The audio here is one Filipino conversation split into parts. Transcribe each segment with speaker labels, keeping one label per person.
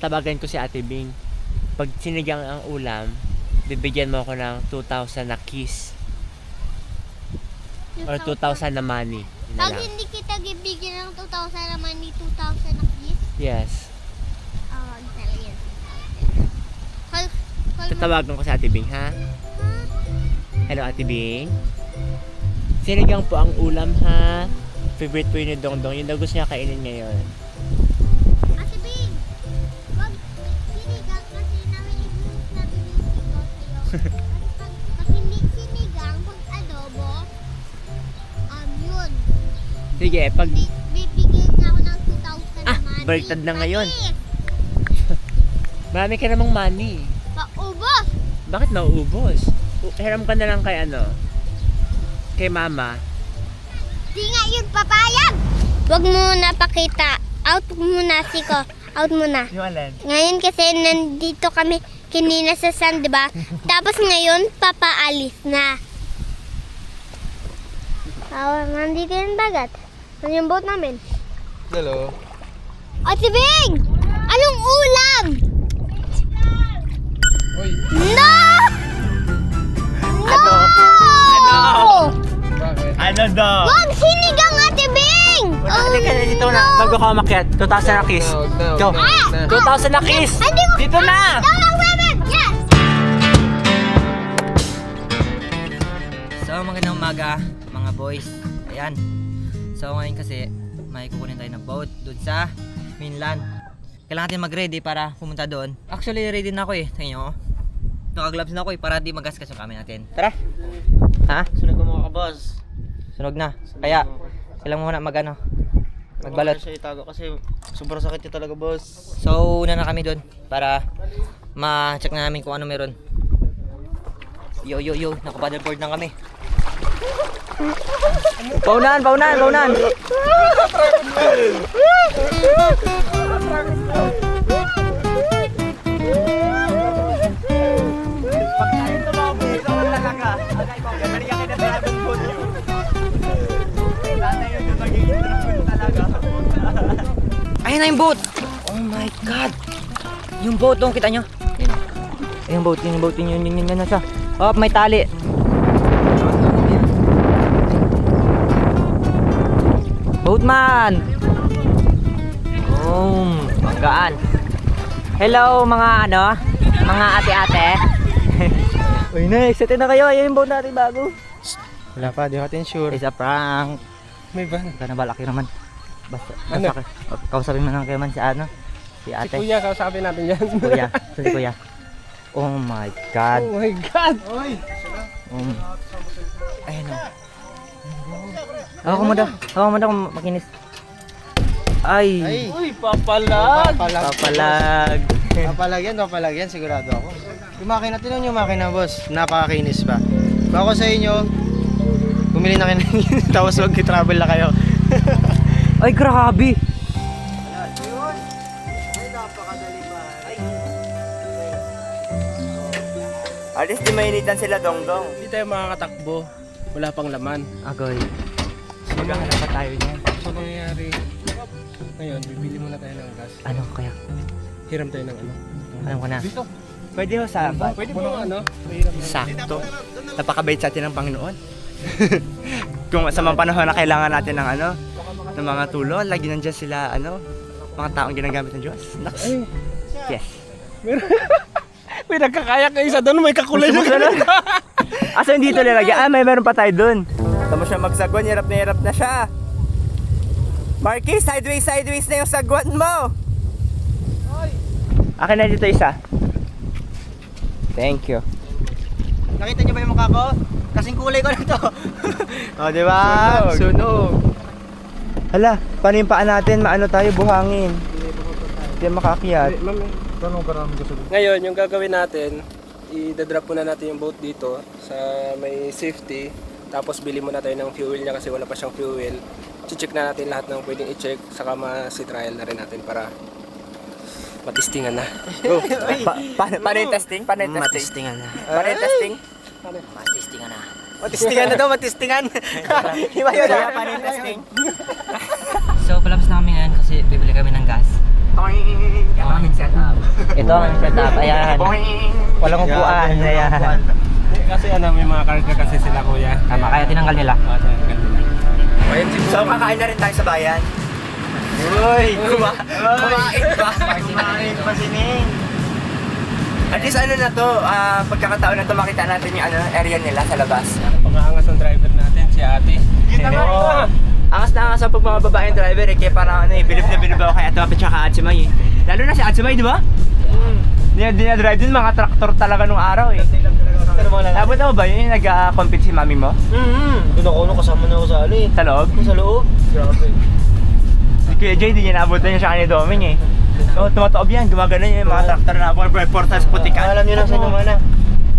Speaker 1: tatabagan ko si Ate Bing. Pag sinigang ang ulam, bibigyan mo ako ng 2,000 na kiss or 2,000 na money. Yun na
Speaker 2: Pag
Speaker 1: lang.
Speaker 2: hindi kita gibigyan ng 2,000 naman ni 2,000 na kiss,
Speaker 1: Yes.
Speaker 2: ah, uh, talaga. Call, call mo.
Speaker 1: Tatawagan ko si Ate Bing, ha? Hello, Ate Bing. Sinigang po ang ulam, ha? Favorite po yun ni Dongdong. Yun daw gusto niya kainin ngayon.
Speaker 2: Pag, hindi sinigang, pag adobo, um, yun.
Speaker 1: Sige, pag...
Speaker 2: Bi- bibigyan niya ako ng 2,000
Speaker 1: Ah,
Speaker 2: naman.
Speaker 1: baliktad na ngayon. Marami ka namang money.
Speaker 2: paubos.
Speaker 1: Bakit nauubos? Hiram ka na lang kay ano? Kay mama.
Speaker 2: Di nga yun papayag. Wag mo na pakita. Out muna, Siko. Out muna.
Speaker 1: Yung alin?
Speaker 2: Ngayon kasi nandito kami kinina sa sand, di ba? Tapos ngayon, papaalis na. Ah, nandito yung dagat. Ano yung boat namin?
Speaker 3: Hello.
Speaker 2: Ate Bing! Anong ulam?
Speaker 3: Uy,
Speaker 2: No!
Speaker 1: Ano? Ano?
Speaker 3: bakit?
Speaker 1: Ano daw?
Speaker 2: Wag sinigang, Ate Bing!
Speaker 1: Wala, halika na dito na. Bago ka umakyat. 2,000 na kiss. Go.
Speaker 3: huwag na, huwag na.
Speaker 1: 2,000 na kiss! Dito na!
Speaker 4: So, magandang umaga, mga boys. Ayan. So, ngayon kasi, may kukunin tayo ng boat doon sa mainland. Kailangan natin mag-ready para pumunta doon. Actually, ready na ako eh. Tingnan nyo. oh. Naka-gloves na ako eh, para di magasgas yung kami natin. Tara! Ha?
Speaker 3: Sunod ko mga kabas.
Speaker 4: Sunog na. Kaya, kailangan mo muna mag ano, magbalot.
Speaker 3: Siya itago kasi sobrang sakit niya talaga, boss.
Speaker 4: So, una na kami doon para ma-check na namin kung ano meron. Yo, yo, yo. Naka-paddleboard na kami.
Speaker 1: Yun. Yun magiging Dragon talaga.
Speaker 4: Ayun na yung boat! Oh my God! Yung boat, oh, kita nyo? Ayun. Ayun yung boat, yun yung boat, yun, yun, yun, yun, yun, yun, siya. Oh, may tali. Boatman! Boom! Banggaan. Hello mga ano, mga ate-ate. Uy na, excited na kayo. Ayun yung boat natin bago.
Speaker 3: Wala pa, di natin sure.
Speaker 4: It's a prank.
Speaker 3: May van.
Speaker 4: Sana balaki naman. Basta,
Speaker 3: Ano?
Speaker 4: basta ka- kausapin mo lang kayo man si ano, si
Speaker 3: Si
Speaker 4: ate.
Speaker 3: Kuya, kausapin natin yan.
Speaker 4: Kuya, so si kuya. Oh my God.
Speaker 3: oh my God! Uy!
Speaker 4: Um, ayun o. Ako mo daw. Ako mo daw kung makinis. Ay.
Speaker 3: Ay! Uy, papalag! Papalag.
Speaker 4: Papalag.
Speaker 3: Papalag yan, papalag yan, sigurado ako. Yung makina, tinan yung makina, boss. Napakakinis pa. Kung ako sa inyo, bumili na kayo ng tapos wag travel na kayo.
Speaker 4: Ay, grabe.
Speaker 1: At least di mainitan sila dongdong.
Speaker 3: Hindi tayo makakatakbo. Wala pang laman.
Speaker 4: Agoy.
Speaker 1: Maghahanap pa tayo niyan.
Speaker 3: So, nangyayari, ngayon, bibili muna tayo ng gas.
Speaker 4: Ano kaya?
Speaker 3: Hiram tayo ng ano.
Speaker 4: Alam ko na.
Speaker 3: Dito.
Speaker 1: Pwede ho sa
Speaker 3: Pwede mo ano?
Speaker 1: Sakto. Napakabait sa atin ng Panginoon. Kung sa mga panahon na kailangan natin ng ano, ng mga tulong, lagi nandiyan sila, ano, mga taong ginagamit ng Diyos. Naks. Yes.
Speaker 3: may nagkakaya ka isa doon, may kakulay na
Speaker 1: ganun? Asa hindi ito nilagyan? Ah, may meron pa tayo dun. Tama siya magsagwan, hirap na hirap na siya. Marky, sideways, sideways na yung sagwan mo. Akin na dito isa. Thank you.
Speaker 3: Nakita niyo ba yung mukha ko? Kasing kulay ko na to.
Speaker 1: O, di ba?
Speaker 3: Sunog.
Speaker 1: Hala, paano yung paa natin? Maano tayo, buhangin. Hindi makakyat.
Speaker 3: Ngayon, yung gagawin natin, i-drop muna natin yung boat dito sa may safety. Tapos bili muna tayo ng fuel niya kasi wala pa siyang fuel. I-check na natin lahat ng pwedeng i-check. Saka ma-trial na rin natin para matistingan na.
Speaker 1: Go. Pa, pa, paano yung testing? Paano yung testing?
Speaker 4: Matistingan na.
Speaker 1: Paano yung testing?
Speaker 4: Matistingan na.
Speaker 1: Matistingan na daw, matistingan. Iba yun. Paano yung testing?
Speaker 4: So, palabas na kami ngayon kasi bibili kami ng gas.
Speaker 1: Toing!
Speaker 4: Um, Ito ang setup. Ayan. Walang upuan. Ayan.
Speaker 3: Kasi ano, may mga karga kasi sila kuya.
Speaker 4: Tama, kaya tinanggal nila.
Speaker 3: Ah, tinanggal nila.
Speaker 1: So, kakain na rin tayo sa bayan. Uy! Kuma kumain pa! Kumain pa si Ning! At least ano na to, ah, pagkakataon na to makita natin yung ano, area nila sa labas.
Speaker 3: Pangangas ng driver natin, si ate.
Speaker 1: Oo. Angas na angas ang pag mga babaeng driver eh, kaya parang ano eh, bilib na bilib ako kay Ate Mapit tsaka Atsumay eh. Lalo na si Atsumay, di ba? Mm. Di, di na drive din, mga traktor talaga nung araw eh. Tapos mo ba yun yung nag-compete si mami mo?
Speaker 5: Mm-hmm. Doon ako, no, kasama na ako sa ano eh.
Speaker 1: Sa loob?
Speaker 5: Sa loob. Grabe.
Speaker 1: Si Kuya Jay, di niya naabutan yung siya ni Doming eh. So, tumataob yan, gumagano yung mga traktor na for portals putikan.
Speaker 5: Ah, alam niyo na sa mana.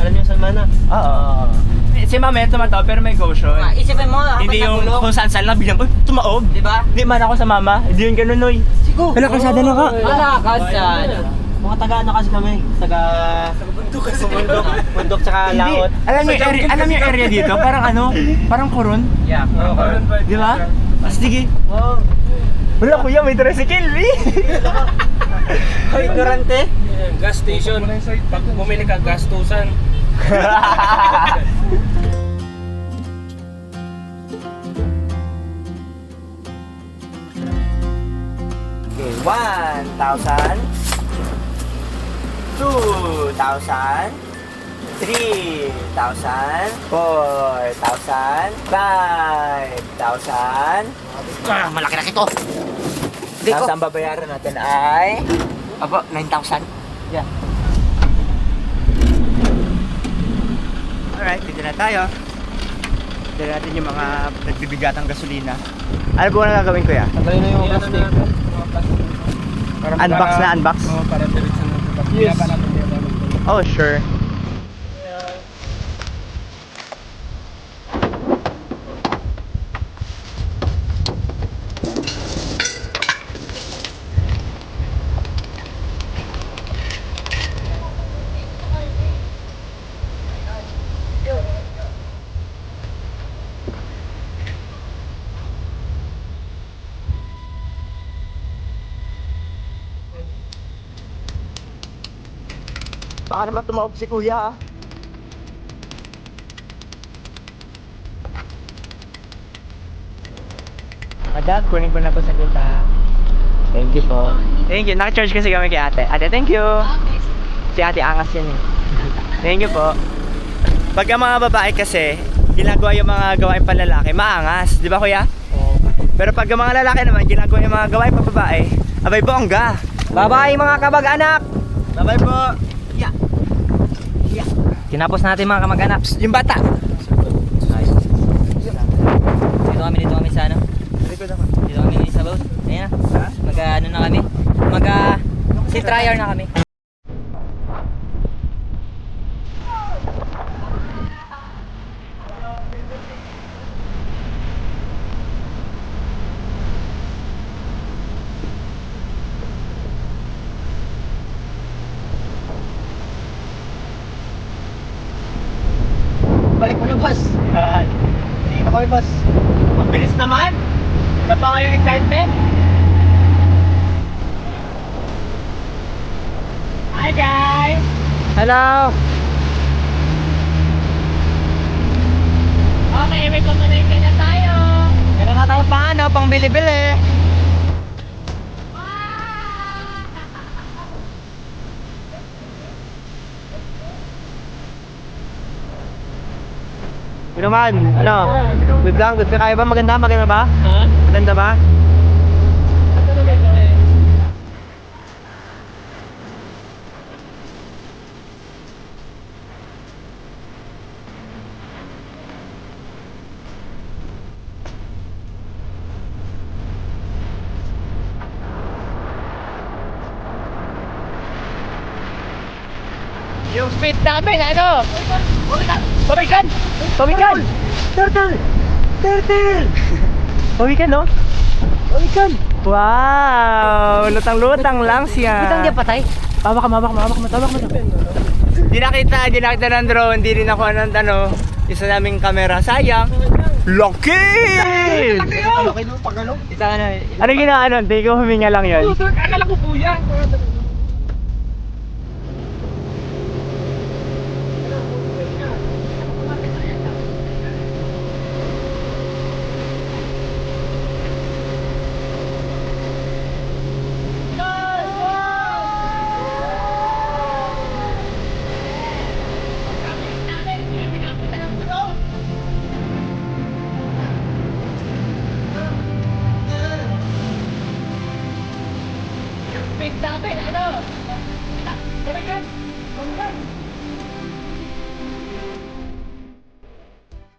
Speaker 5: Alam niyo sa mana.
Speaker 1: Oo. Si mami tumataob pero may caution.
Speaker 4: Ah, Isipin mo, apat
Speaker 1: Hindi yung
Speaker 4: gulong.
Speaker 1: kung saan saan lang biglang, uy, tumaob.
Speaker 4: Di ba?
Speaker 1: Hindi man ako sa mama, hindi yun ganun, Noy.
Speaker 5: Sigo.
Speaker 1: Wala, kalsada na ka.
Speaker 4: Wala, kalsad.
Speaker 5: Mga taga ano kasi kami? Taga... Bundok kasi. Bundok. Bundok tsaka
Speaker 1: Hindi.
Speaker 5: laot.
Speaker 1: Alam yung area, alam yung area dito, parang ano, parang kurun,
Speaker 4: Yeah.
Speaker 1: di ba? Ah, sige.
Speaker 5: Oo.
Speaker 1: Wala kuya, may tricycle, eh.
Speaker 5: Ay, ignorante.
Speaker 3: Gas station. Pag bumili ka, gastusan.
Speaker 1: Okay, 1,000 2,000 3,000 4,000 5,000
Speaker 4: Ah, malaki na ito.
Speaker 1: Tapos ang babayaran natin ay Aba, 9,000
Speaker 5: Yeah.
Speaker 1: Alright, dito na tayo Dito natin yung mga nagbibigatang gasolina Ano po na gagawin ko ya?
Speaker 5: Tanggalin na yung plastic.
Speaker 1: Unbox na, unbox?
Speaker 3: Oo, para diretso na.
Speaker 5: Yes.
Speaker 1: Oh, sure Baka naman tumaob si kuya ah. Madam, kunin ko na po sa kita. Thank you po. Thank you. Naka-charge kasi kami kay ate. Ate, thank you. Si ate angas yan eh. Thank you po. Pag ang mga babae kasi, ginagawa yung mga gawain panlalaki, maangas. Di ba kuya?
Speaker 5: Oo.
Speaker 1: Pero pag ang mga lalaki naman, ginagawa yung mga gawain pababae, abay bongga.
Speaker 4: Bye-bye mga kabag-anak!
Speaker 1: Bye-bye po.
Speaker 4: Tinapos natin mga kamag-anak.
Speaker 1: Yung bata.
Speaker 4: Dito kami, dito kami sa ano? Dito kami sa boat. Ayan na.
Speaker 1: Ha?
Speaker 4: Mag ano na kami? Mag uh, sea trier na kami.
Speaker 5: Balik mo na, boss. Hindi ka kami, boss.
Speaker 1: Mabilis naman. Wala pa ngayong excitement. Hi guys!
Speaker 4: Hello!
Speaker 1: Okay, may kumalike na tayo.
Speaker 4: Meron na tayo pang ano, pang bili-bili.
Speaker 5: Yun naman, ano? Good lang, good. Kaya ba? Maganda? Maganda ba? Ha? Maganda ba?
Speaker 1: Yung speed namin, ano? Pawikan! Pawikan! Turtle! Turtle! Pawikan, no? Pawikan! Wow! Lutang-lutang lang siya.
Speaker 4: Kitang di patay.
Speaker 1: Mawak ka, mawak mo, tawak mo. Di nakita, di nakita ng drone, di rin ako anong ano, isa naming camera. Sayang. Laki!
Speaker 4: Isa ano,
Speaker 1: Ano ginaano? Hindi ko huminga lang yun.